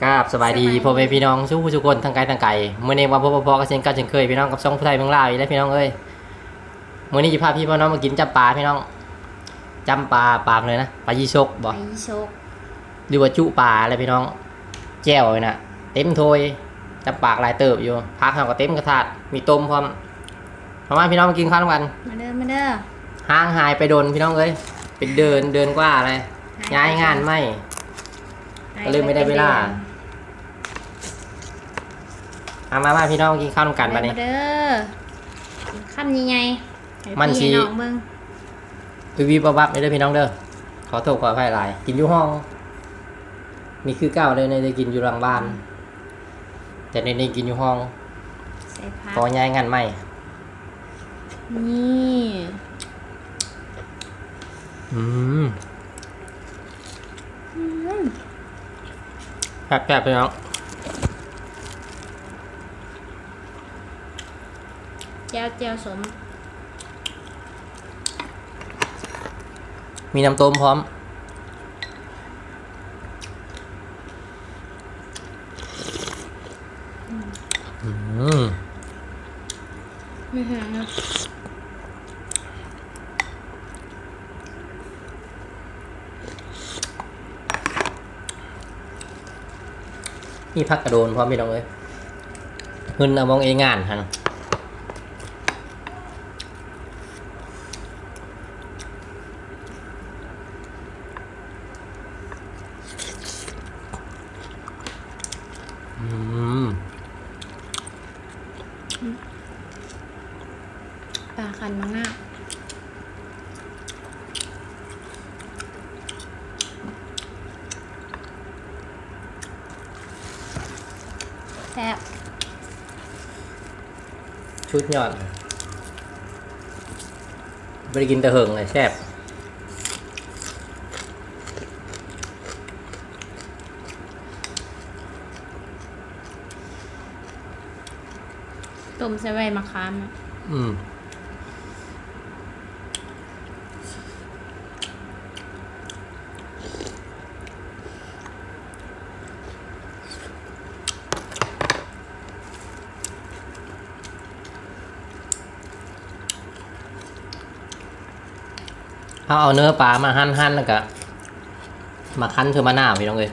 กราบสบายดีพ่อแม่พี่น้องสู้ทุกคนทางไกลทางไกลเมื่อนี้ว่าพ่อพ่อก็เช่นกันเช่นเคยพี่น้องกับช่องผู้ไทยเมืองลาวอีกแล้วพี่น้องเอ้ยมื่อนี้จะพาพี่พ่อน้องมากินจับปลาพี่น้องจำปลาปลาเลยนะปลายี่ชกบ่ไปโชคหรือว่าจุปลาอะไรพี่น้องแจ่วเลยนะเต็มถ้วยจับปากหลายเติบอยู่พักเขาก็เต็มกระถาดมีต้มพร้อมพร้อมมาพี่น้องมากินข้าวกันมาเด้อมาเด้อห่างหายไปโดนพี่น้องเอ้ยเป็นเดินเดินกว่าอะไรย้ายงานไม่ ก็เลยไม่ได้เวลามามามาพี่น้องกินข้าวกันมามาเนี่ยเด้อคำยังไงมันสิน้องเบิ่งวิวีบับไม่ได้อพี่น้องเด้อขอโทษขออภัยหลาย กินอยู่ห้องนี่คือเก้าเลยในได้กินอยู่หลังบ้าน แต่ในนี้กินอยู่ห้องใส่ผักพอย้ายงานไม่นี่อืม แป๊บแป๊บพี่น้องแจ้วแจ้วสม มีน้ำต้มพร้อม อืม ไม่แห้งนะ นี่พักกระโดนพร้อมพี่น้องเอ้ยเงินเอามองเองงานฮะอืมปลาคันมังงะ ชุดยอดไม่ได้กินแต่เหิงเลยแซ่บต้มใส่ใบมะขามอะอืม เอาเอาเนื้อปลามาหั่นหั่นแล้วก็มาคั้นเธอมาหน้าวพี่น้องเลย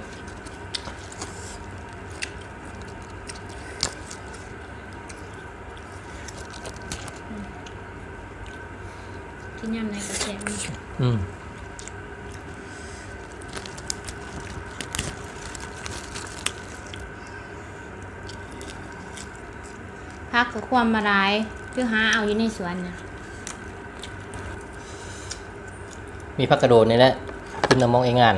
ที่ยำในกระเทียมอืมพักกับความมาร้ายคือหาเอาอยู่ในสวนนะ มีพักกระโดดนี่แหละขึ้นมามองเองงาน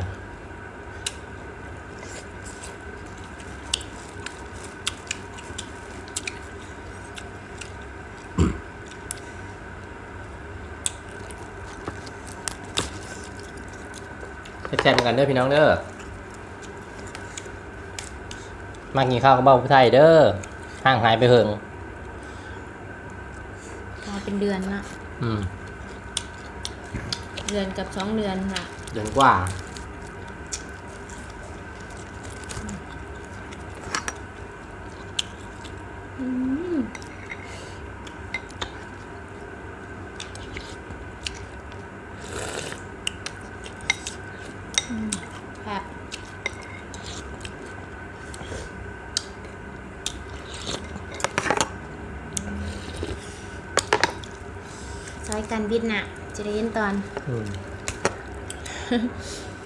แซ่บๆเหมือนกันเด้อพี่น้องเด้อมากินข้าวกับเบ้าผู้ไทยเด้อห่างหายไปเหิงพอเป็นเดือนละอืม เดือนกับสองเดือนค่ะเดือนกว่า อืมอืมแบบสายการบินน่ะ จะได้ยินตอนอืม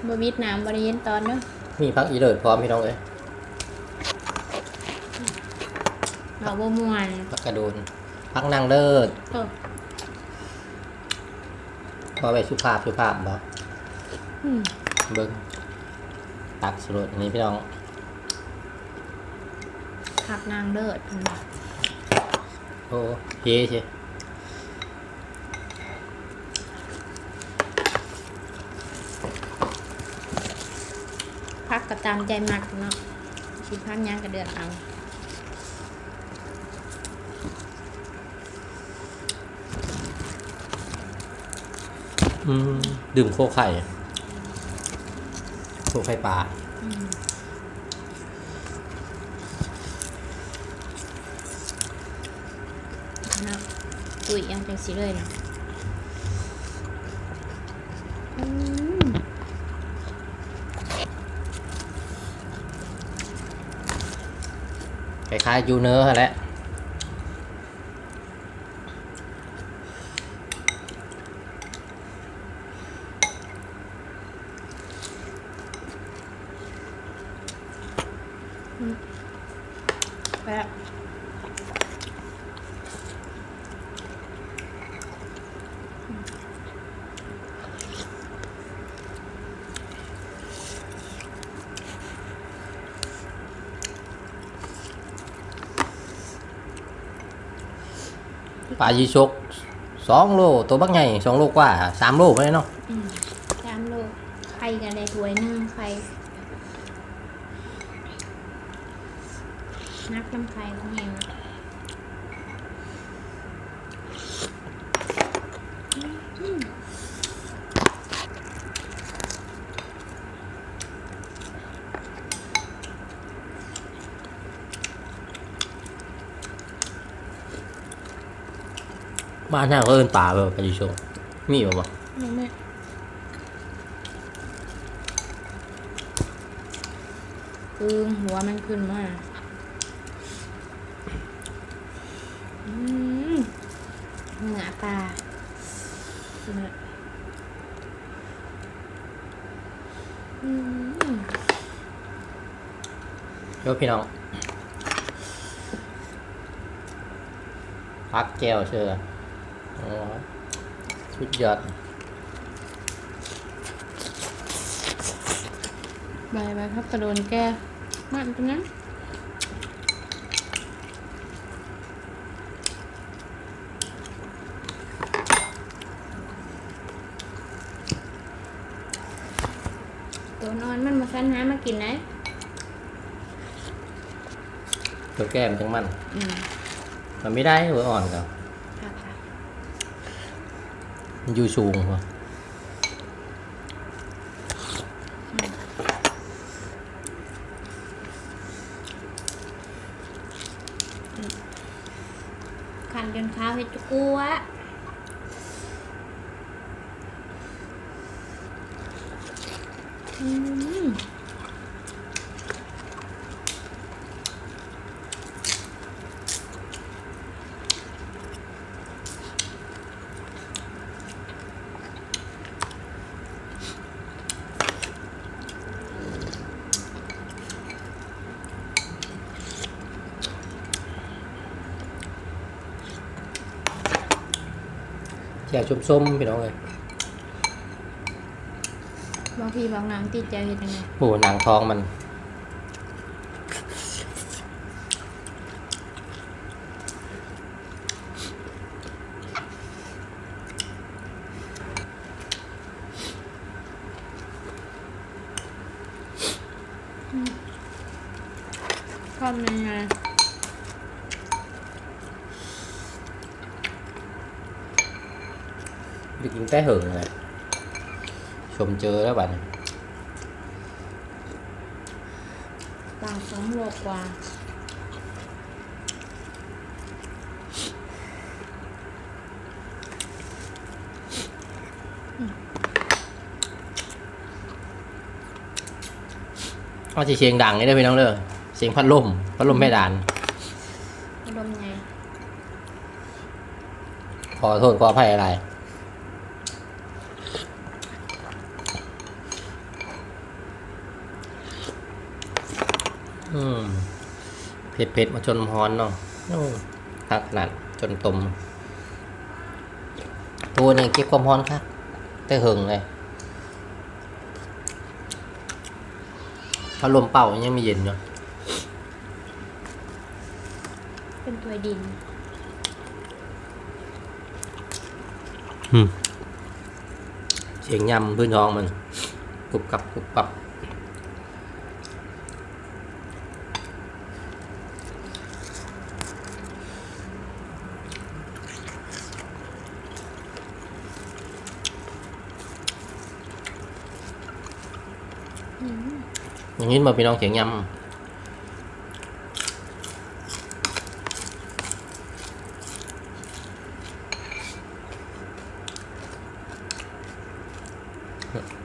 บ่บิดน้ำบ่ได้ยินตอนเนาะมีพักอีเลิศพร้อมพี่น้องเลยเราบ่ม่วนพักกระโดนพักนั่งเลิศเออพอไปสุภาพสุภาพบ่อืมเบิ้งตักสรุปอันนี้พี่น้องผักนางเลิศเพิ่นว่าโอ้เย้ใช่ พักก็ตามใจมักเนาะสิพักยังก็เดือดเอาอือดื่มโคไข่ โคไข่ปลานะตุ๋ยยังเป็นสีเลยเนาะ ล้ายๆยูเนอร์แหละแบบ ปลายีชกสองโลตัวบักใหญ่สองโลกว่าสามโลไปเลยเนาะอืมสามโลไข่กันในถ้วยหนึงไข่นักน้ำไข่ของเองนะอืม บ้านท่าก็เอินป่าแบบปลายีชกมีบ่บ่เอาแม่คือหัวมันขึ้นมาอืมเหนือปลาเหนืออืมเดี๋ยวพี่น้องพักแก้วเชื่ออ๋อ สุดยอดใบใบครับกระโดนแก้มันตรงนั้นตัวนอนมันมาคันหามากินไหนตัวแก้มนจังมันอืมมันไม่ได้หัวอ่อนกับค่ะค่ะมัน อยู่สูงว่ะขันจนข้าวเห็ดจุกัวอืม แจ่วชุบส้มพี่น้องเลยบางทีบางนางติดใจเห็ดยังไงโอ้หนังทองมันชอบยังไง ไปกินแต่เหิงเลยชมเจอแล้วบัดนี้ต่างสองโลกว่าเอาสิเสียงดังนี่ได้อพี่น้องเด้อเสียงพัดลมพัดลมเพดานอารมณ์ไงขอโทษขออภัยอะไร อืม เผ็ดเผ็ดมาจนฮ้อนเนาะโอ้ตักขนาดจนตมตัวนี้เก็บความฮ้อนครับแต่หึงเลยพัดลมเป่ายังไม่เย็นเนาะเป็นตัวดินเสียงยำพื้นท้องมันกรุบกรับกรุบกรับ อย่างนี้มาพี่น้องเขียงยำ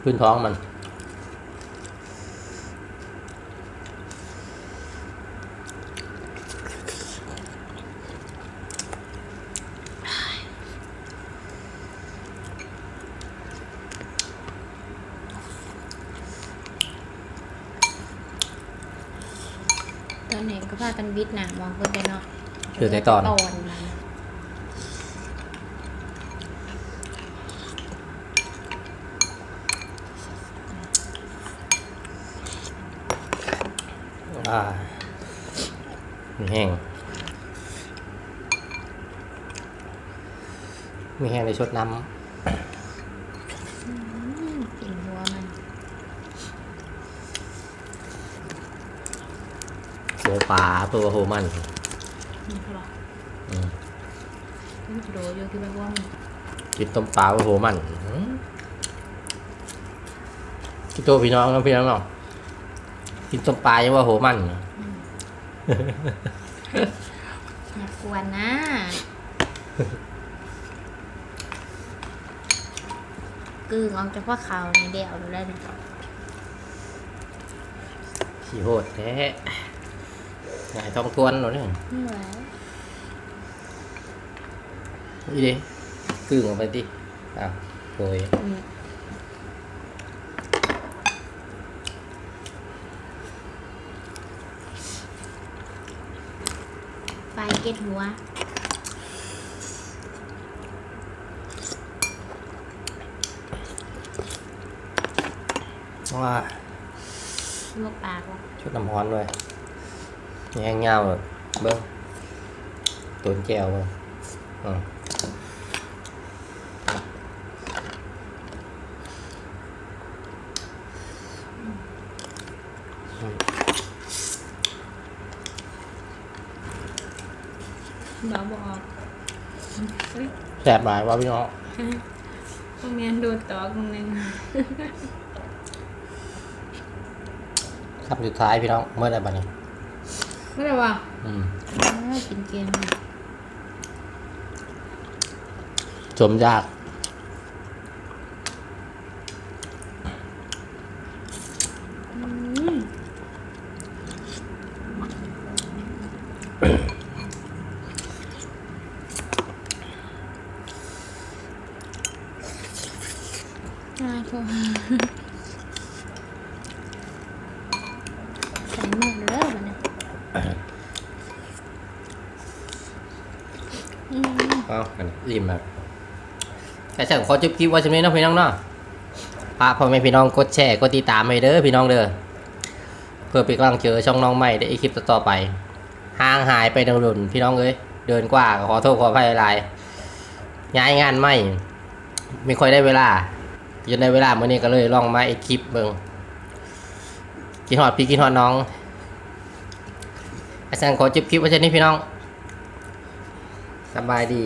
พื้นท้องมัน พากันวิทย์หนังมองเพิ่นไปเนาะคือในตอน ตอนมันอ่ามีแห้งมีแห้งในชดน้อืมกลิ่นหัวมันำโห ปลาเพื่อว่าโหมันนี่เขาบอกอืมมันโดอยู่ที่แบบว่ามันกินต้มปลาเพื่อโหมันอืมกินตัวพี่น้องนะพี่น้องเนาะกินต้มปลายังว่าโหมันอย่ากวนนะกึ่งออกจากว่าเขานี่เดียวเลยเนี่ยขี้โหดแท้ ไงท้องทวนเหรอเนี่ยไม่ไหวนี่ดิกึ่งออกไปดิอ้าวโอยอืมไฟเก็ดหัวว่าลวกปากว่ะชุดน้ำร้อนด้วย มีแห้งเงาแบบเบิ้งตุนแก้วเบิ้งอืมอืมบาบอกเฮ้ยแสบหลายว่าพี่น้องพวกเมียนโดนตอกตรงนึงคำสุดท้ายพี่น้องเมื่อ ไหร่บ้านี้ไม่ได้ว่าอืมกินเกมจมยาก อืมน่าชมใส่หมดเลยมันเนี่ยอืม เอากัน ริมแบบแค่ฉันขอจุบคลิปว่าจำนี้เนาะพี่น้องเนาะพาพ่อแม่พี่น้องกดแชร์กดติดตามไปเด้อพี่น้องเด้อเพื่อเป็นกำลังเจอช่องน้องใหม่ในคลิปต่อไปห่างหายไปดังรุ่นพี่น้องเอ้ยเดินกว่าขอโทษขออภัยหลายย้ายงานไม่ไม่ค่อยได้เวลาจนในเวลาเมื่อนี้ก็เลยลองมาไอคลิปเบิ่งกินหอดพี่กินหอดน้องอาจารย์ขอจุบคลิปไว้เช่นนี้พี่น้องสบายดี